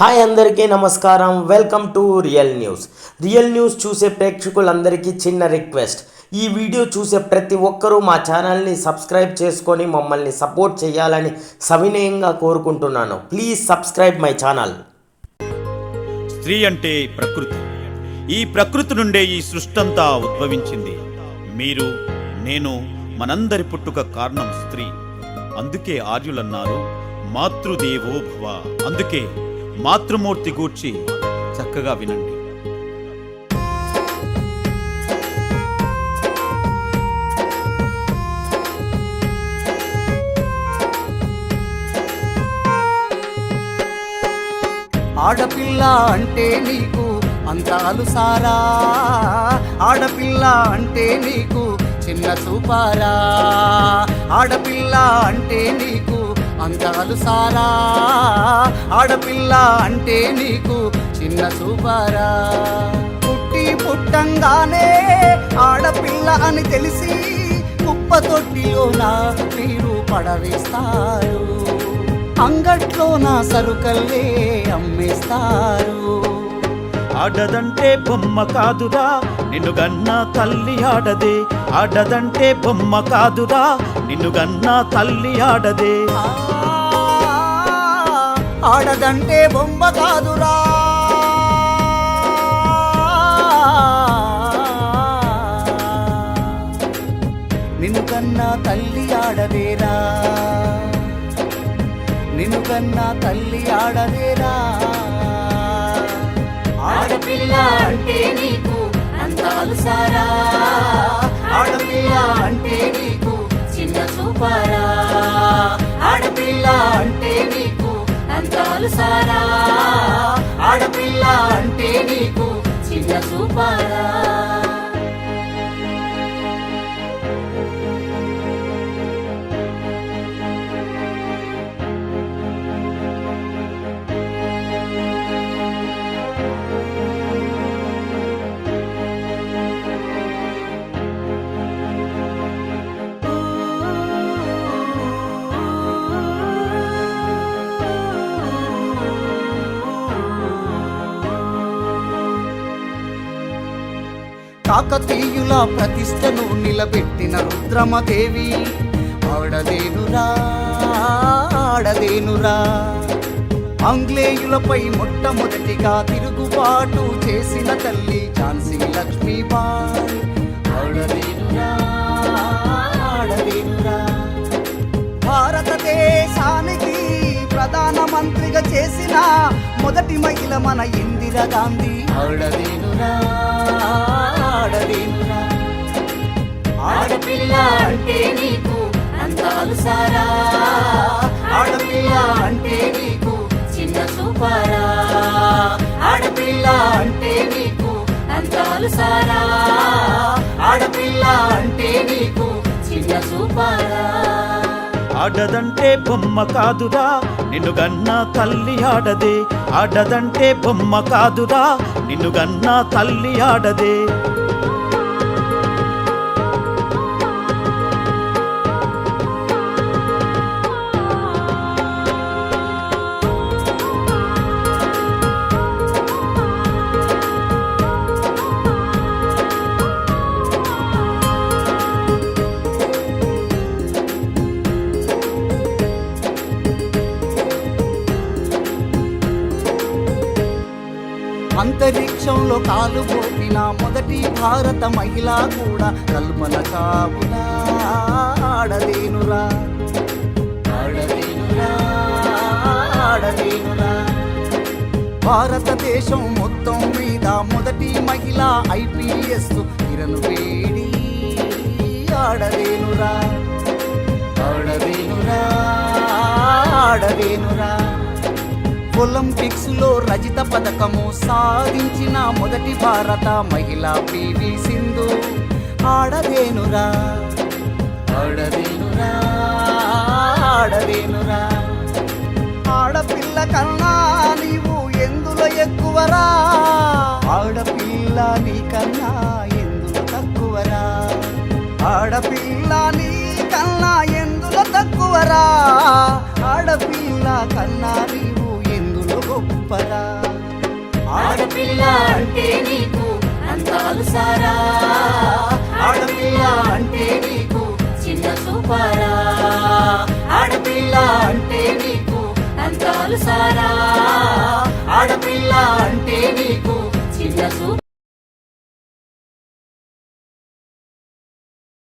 Hi అందరికీ నమస్కారం. Welcome to real news. Real news చూసే ప్రేక్షకులందరికీ చిన్న రిక్వెస్ట్. ఈ వీడియో చూసే ప్రతి ఒక్కరూ మా ఛానల్ని సబ్స్క్రైబ్ చేసుకొని మమ్మల్ని సపోర్ట్ చేయాలని సవినయంగా కోరుకుంటున్నాను. Please subscribe my channel. స్త్రీ అంటే ప్రకృతి. ఈ ప్రకృతి నుండే ఈ సృష్టంతా ఉద్భవించింది. మీరు నేను మనందరి పుట్టుక కారణం స్త్రీ. అందుకే ఆర్యులన్నారు మాతృదేవో భవ అందుకే మాతృమూర్తి గూర్చి చక్కగా వినండి. ఆడపిల్ల అంటే నీకు అంతాలు సారా? ఆడపిల్ల అంటే నీకు చిన్న చూపారా? ఆడపిల్ల అంటే నీకు అందాలు సారా? ఆడపిల్ల అంటే నీకు చిన్న చూపారా పుట్టి పుట్టంగానే ఆడపిల్ల అని తెలిసి కుప్ప తొట్టిలోన నీరు పడవేస్తారు. అంగట్లో నా సరుకల్లే అమ్మేస్తారు. ఆడదంటే బొమ్మ కాదురా నిన్ను గన్న తల్లి ఆడదే. ఆడదంటే బొమ్మ కాదురా నిన్ను గన్న తల్లి ఆడదే. ఆడదంటే బొమ్మ కాదురా. నిన్ను కన్నా తల్లి ఆడదేరా. నిన్ను కన్నా తల్లి ఆడదేరా. ఆడపిల్ల అంటే నీకు చూసారా ఆడపిల్ల అంటే నీకు చిన్న చూపారా కాకతీయుల ప్రతిష్టను నిలబెట్టిన రుద్రమదేవి. ఆడదేనురా ఆడదేనురా. ఆంగ్లేయులపై మొట్టమొదటిగా తిరుగుబాటు చేసిన తల్లి ఝాన్సీ లక్ష్మీబాయ్. ఆడదేనురా ఆడదేనురా. భారతదేశానికి ప్రధానమంత్రిగా చేసిన మొదటి మహిళ మన ఇందిరా గాంధీ. ఆడదేనురా ఆడదేనురా ఆడపిల్ల అంటే నీకు అందాలు సారా. ఆడపిల్ల అంటే నీకు చిన్న చూపారా ఆడపిల్ల అంటే నీకు అందాలు సారా. ఆడపిల్ల అంటే నీకు చిన్న చూపారా ఆడదంటే బొమ్మ కాదురా నిన్ను గన్న తల్లి ఆడదే. ఆడదంటే బొమ్మ కాదురా నిన్ను గన్న తల్లి ఆడదే. అంతరిక్షంలో కాలు పోపిన మొదటి భారత మహిళ కూడా కల్పన చావులా ఆడలేనురా ఆడదేనురా ఆడదేనురా. భారతదేశం మొత్తం మీద మొదటి మహిళ ఐపీఎస్ కిరణ్ వేడి ఆడలేనురా ఆడలేనురా ఆడలేనురా ఒలింపిక్స్లో రజిత పథకము సాధించిన మొదటి భారత మహిళ పివి సింధు. ఆడదేనురా ఆడదేనురా ఆడదేనురా. ఆడపిల్ల కన్నా నీవు ఎందులో ఎక్కువరా? ఆడపిల్ల నీ కన్నా ఎందులో తక్కువరా? ఆడపిల్ల నీ కన్నా ఎందులో తక్కువరా? ఆడపిల్ల కన్నా గొప్పదా ఆడపిల్ల అంటే నీకు అందాలు సారా ఆడపిల్ల అంటే నీకు చిన్న చూపారా ఆడపిల్ల అంటే నీకు అందాలు సారా